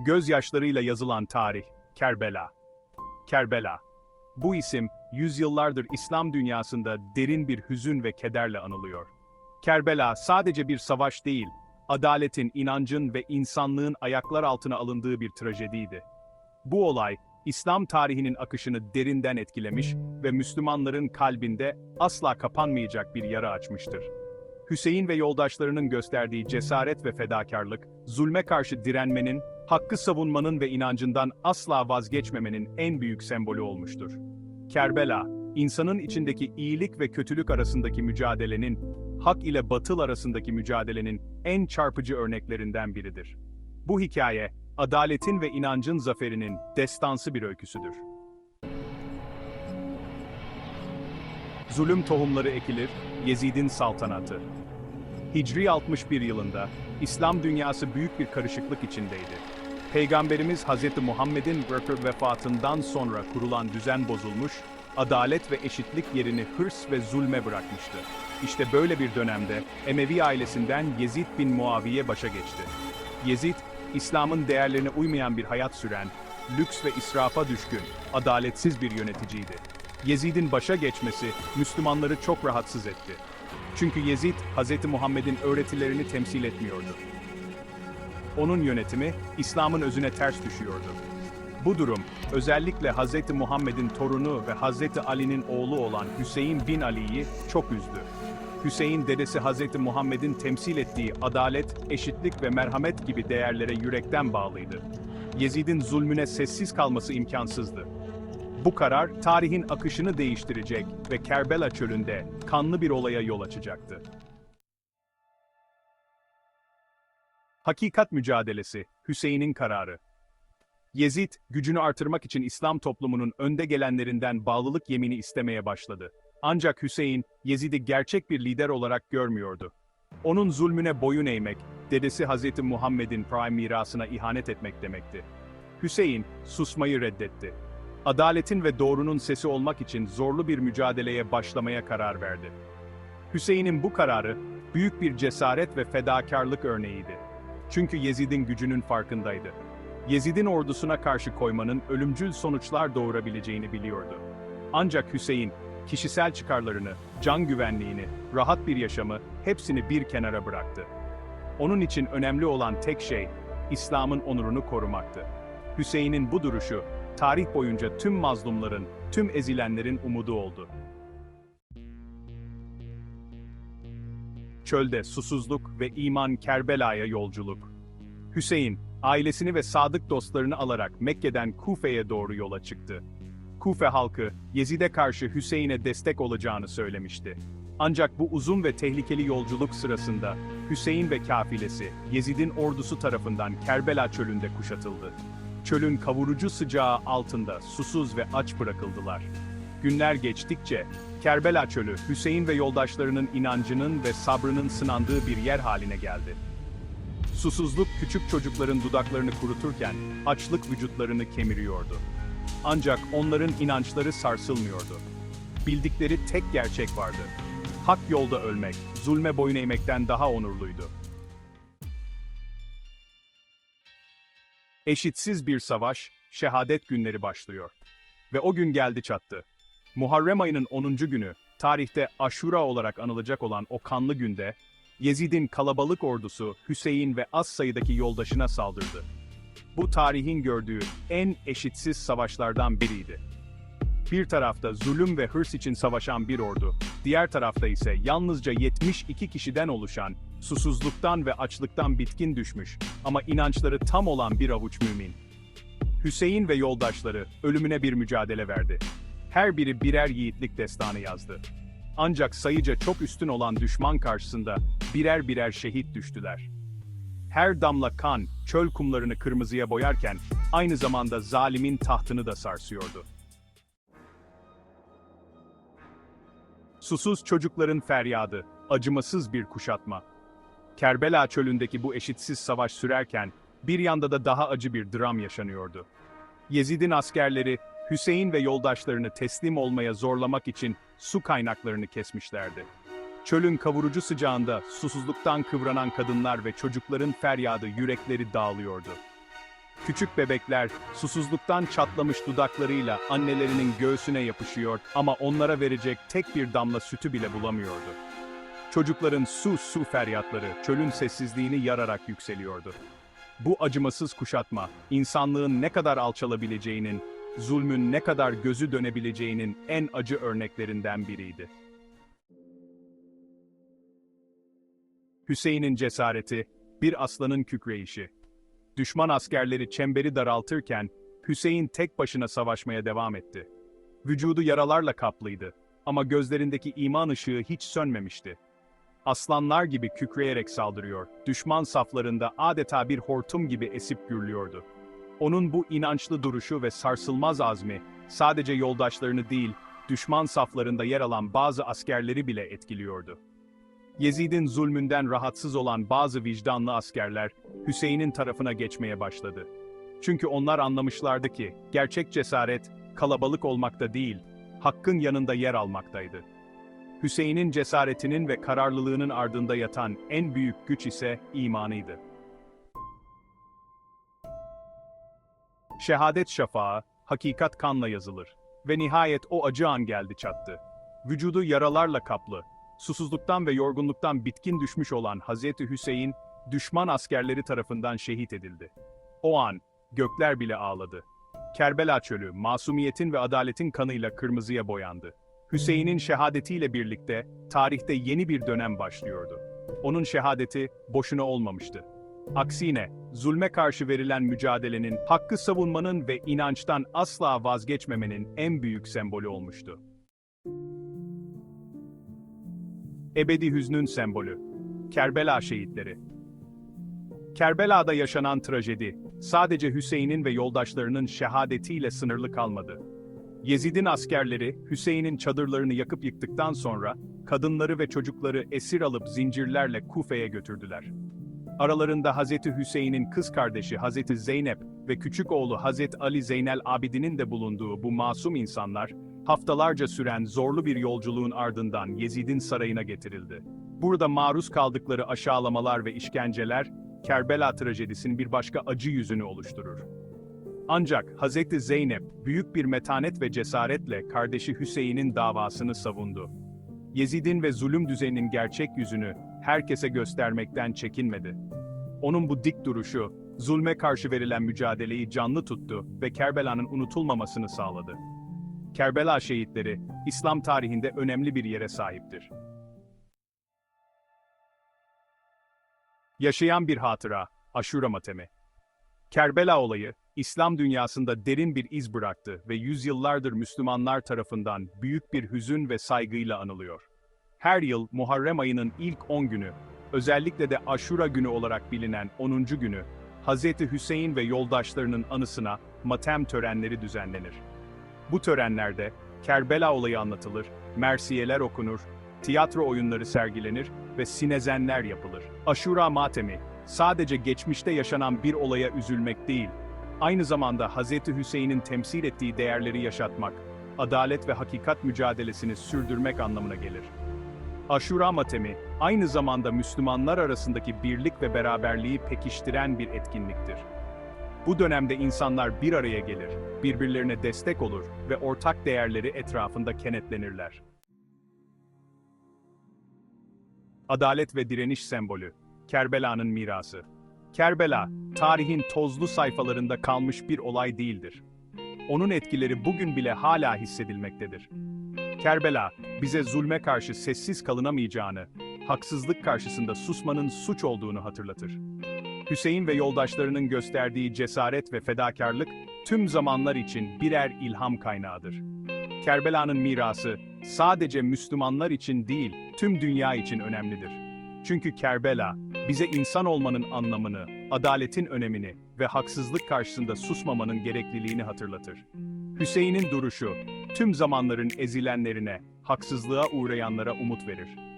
Gözyaşlarıyla yazılan tarih, Kerbela. Kerbela. Bu isim, yüzyıllardır İslam dünyasında derin bir hüzün ve kederle anılıyor. Kerbela sadece bir savaş değil, adaletin, inancın ve insanlığın ayaklar altına alındığı bir trajediydi. Bu olay, İslam tarihinin akışını derinden etkilemiş ve Müslümanların kalbinde asla kapanmayacak bir yara açmıştır. Hüseyin ve yoldaşlarının gösterdiği cesaret ve fedakarlık, zulme karşı direnmenin, hakkı savunmanın ve inancından asla vazgeçmemenin en büyük sembolü olmuştur. Kerbela, insanın içindeki iyilik ve kötülük arasındaki mücadelenin, hak ile batıl arasındaki mücadelenin en çarpıcı örneklerinden biridir. Bu hikaye, adaletin ve inancın zaferinin destansı bir öyküsüdür. Zulüm tohumları ekilir, Yezid'in saltanatı. Hicri 61 yılında, İslam dünyası büyük bir karışıklık içindeydi. Peygamberimiz Hz. Muhammed'in vefatından sonra kurulan düzen bozulmuş, adalet ve eşitlik yerini hırs ve zulme bırakmıştı. İşte böyle bir dönemde Emevi ailesinden Yezid bin Muaviye başa geçti. Yezid, İslam'ın değerlerine uymayan bir hayat süren, lüks ve israfa düşkün, adaletsiz bir yöneticiydi. Yezid'in başa geçmesi Müslümanları çok rahatsız etti. Çünkü Yezid, Hz. Muhammed'in öğretilerini temsil etmiyordu. Onun yönetimi, İslam'ın özüne ters düşüyordu. Bu durum, özellikle Hz. Muhammed'in torunu ve Hz. Ali'nin oğlu olan Hüseyin bin Ali'yi çok üzdü. Hüseyin dedesi Hz. Muhammed'in temsil ettiği adalet, eşitlik ve merhamet gibi değerlere yürekten bağlıydı. Yezid'in zulmüne sessiz kalması imkansızdı. Bu karar tarihin akışını değiştirecek ve Kerbela çölünde kanlı bir olaya yol açacaktı. Hakikat mücadelesi, Hüseyin'in kararı. Yezid, gücünü artırmak için İslam toplumunun önde gelenlerinden bağlılık yemini istemeye başladı. Ancak Hüseyin, Yezid'i gerçek bir lider olarak görmüyordu. Onun zulmüne boyun eğmek, dedesi Hz. Muhammed'in prime mirasına ihanet etmek demekti. Hüseyin, susmayı reddetti. Adaletin ve doğrunun sesi olmak için zorlu bir mücadeleye başlamaya karar verdi. Hüseyin'in bu kararı, büyük bir cesaret ve fedakarlık örneğiydi. Çünkü Yezid'in gücünün farkındaydı. Yezid'in ordusuna karşı koymanın ölümcül sonuçlar doğurabileceğini biliyordu. Ancak Hüseyin, kişisel çıkarlarını, can güvenliğini, rahat bir yaşamı hepsini bir kenara bıraktı. Onun için önemli olan tek şey, İslam'ın onurunu korumaktı. Hüseyin'in bu duruşu, tarih boyunca tüm mazlumların, tüm ezilenlerin umudu oldu. Çölde susuzluk ve iman Kerbela'ya yolculuk. Hüseyin, ailesini ve sadık dostlarını alarak Mekke'den Kufe'ye doğru yola çıktı. Kufe halkı, Yezid'e karşı Hüseyin'e destek olacağını söylemişti. Ancak bu uzun ve tehlikeli yolculuk sırasında, Hüseyin ve kafilesi, Yezid'in ordusu tarafından Kerbela çölünde kuşatıldı. Çölün kavurucu sıcağı altında susuz ve aç bırakıldılar. Günler geçtikçe, Kerbela çölü, Hüseyin ve yoldaşlarının inancının ve sabrının sınandığı bir yer haline geldi. Susuzluk küçük çocukların dudaklarını kuruturken, açlık vücutlarını kemiriyordu. Ancak onların inançları sarsılmıyordu. Bildikleri tek gerçek vardı. Hak yolda ölmek, zulme boyun eğmekten daha onurluydu. Eşitsiz bir savaş, şehadet günleri başlıyor. Ve o gün geldi çattı. Muharrem ayının 10. günü, tarihte Aşura olarak anılacak olan o kanlı günde, Yezid'in kalabalık ordusu Hüseyin ve az sayıdaki yoldaşına saldırdı. Bu tarihin gördüğü en eşitsiz savaşlardan biriydi. Bir tarafta zulüm ve hırs için savaşan bir ordu, diğer tarafta ise yalnızca 72 kişiden oluşan, susuzluktan ve açlıktan bitkin düşmüş ama inançları tam olan bir avuç mümin. Hüseyin ve yoldaşları ölümüne bir mücadele verdi. Her biri birer yiğitlik destanı yazdı. Ancak sayıca çok üstün olan düşman karşısında birer birer şehit düştüler. Her damla kan, çöl kumlarını kırmızıya boyarken, aynı zamanda zalimin tahtını da sarsıyordu. Susuz çocukların feryadı, acımasız bir kuşatma. Kerbela çölündeki bu eşitsiz savaş sürerken, bir yanda da daha acı bir dram yaşanıyordu. Yezid'in askerleri, Hüseyin ve yoldaşlarını teslim olmaya zorlamak için su kaynaklarını kesmişlerdi. Çölün kavurucu sıcağında susuzluktan kıvranan kadınlar ve çocukların feryadı yürekleri dağılıyordu. Küçük bebekler susuzluktan çatlamış dudaklarıyla annelerinin göğsüne yapışıyor ama onlara verecek tek bir damla sütü bile bulamıyordu. Çocukların su su feryatları çölün sessizliğini yararak yükseliyordu. Bu acımasız kuşatma, insanlığın ne kadar alçalabileceğinin, zulmün ne kadar gözü dönebileceğinin en acı örneklerinden biriydi. Hüseyin'in cesareti, bir aslanın kükreyişi. Düşman askerleri çemberi daraltırken, Hüseyin tek başına savaşmaya devam etti. Vücudu yaralarla kaplıydı ama gözlerindeki iman ışığı hiç sönmemişti. Aslanlar gibi kükreyerek saldırıyor, düşman saflarında adeta bir hortum gibi esip gürlüyordu. Onun bu inançlı duruşu ve sarsılmaz azmi, sadece yoldaşlarını değil, düşman saflarında yer alan bazı askerleri bile etkiliyordu. Yezid'in zulmünden rahatsız olan bazı vicdanlı askerler, Hüseyin'in tarafına geçmeye başladı. Çünkü onlar anlamışlardı ki, gerçek cesaret, kalabalık olmakta değil, hakkın yanında yer almaktaydı. Hüseyin'in cesaretinin ve kararlılığının ardında yatan en büyük güç ise imanıydı. Şehadet şafağı, hakikat kanla yazılır. Ve nihayet o acı an geldi çattı. Vücudu yaralarla kaplı, susuzluktan ve yorgunluktan bitkin düşmüş olan Hazreti Hüseyin, düşman askerleri tarafından şehit edildi. O an, gökler bile ağladı. Kerbela çölü, masumiyetin ve adaletin kanıyla kırmızıya boyandı. Hüseyin'in şehadetiyle birlikte, tarihte yeni bir dönem başlıyordu. Onun şehadeti, boşuna olmamıştı. Aksine, zulme karşı verilen mücadelenin, hakkı savunmanın ve inançtan asla vazgeçmemenin en büyük sembolü olmuştu. Ebedi hüznün sembolü. Kerbela şehitleri. Kerbela'da yaşanan trajedi, sadece Hüseyin'in ve yoldaşlarının şehadetiyle sınırlı kalmadı. Yezid'in askerleri, Hüseyin'in çadırlarını yakıp yıktıktan sonra, kadınları ve çocukları esir alıp zincirlerle Kufe'ye götürdüler. Aralarında Hazreti Hüseyin'in kız kardeşi Hazreti Zeynep ve küçük oğlu Hazreti Ali Zeynel Abidin'in de bulunduğu bu masum insanlar, haftalarca süren zorlu bir yolculuğun ardından Yezid'in sarayına getirildi. Burada maruz kaldıkları aşağılamalar ve işkenceler, Kerbela trajedisinin bir başka acı yüzünü oluşturur. Ancak Hazreti Zeynep, büyük bir metanet ve cesaretle kardeşi Hüseyin'in davasını savundu. Yezid'in ve zulüm düzeninin gerçek yüzünü herkese göstermekten çekinmedi. Onun bu dik duruşu, zulme karşı verilen mücadeleyi canlı tuttu ve Kerbela'nın unutulmamasını sağladı. Kerbela şehitleri, İslam tarihinde önemli bir yere sahiptir. Yaşayan bir hatıra, Aşura matemi. Kerbela olayı, İslam dünyasında derin bir iz bıraktı ve yüzyıllardır Müslümanlar tarafından büyük bir hüzün ve saygıyla anılıyor. Her yıl Muharrem ayının ilk 10 günü, özellikle de Aşura günü olarak bilinen 10. günü, Hz. Hüseyin ve yoldaşlarının anısına matem törenleri düzenlenir. Bu törenlerde Kerbela olayı anlatılır, mersiyeler okunur, tiyatro oyunları sergilenir ve sinezenler yapılır. Aşura matemi, sadece geçmişte yaşanan bir olaya üzülmek değil, aynı zamanda Hz. Hüseyin'in temsil ettiği değerleri yaşatmak, adalet ve hakikat mücadelesini sürdürmek anlamına gelir. Aşura matemi, aynı zamanda Müslümanlar arasındaki birlik ve beraberliği pekiştiren bir etkinliktir. Bu dönemde insanlar bir araya gelir, birbirlerine destek olur ve ortak değerleri etrafında kenetlenirler. Adalet ve direniş sembolü, Kerbela'nın mirası. Kerbela, tarihin tozlu sayfalarında kalmış bir olay değildir. Onun etkileri bugün bile hala hissedilmektedir. Kerbela, bize zulme karşı sessiz kalınamayacağını, haksızlık karşısında susmanın suç olduğunu hatırlatır. Hüseyin ve yoldaşlarının gösterdiği cesaret ve fedakarlık, tüm zamanlar için birer ilham kaynağıdır. Kerbela'nın mirası, sadece Müslümanlar için değil, tüm dünya için önemlidir. Çünkü Kerbela, bize insan olmanın anlamını, adaletin önemini ve haksızlık karşısında susmamanın gerekliliğini hatırlatır. Hüseyin'in duruşu, tüm zamanların ezilenlerine, haksızlığa uğrayanlara umut verir.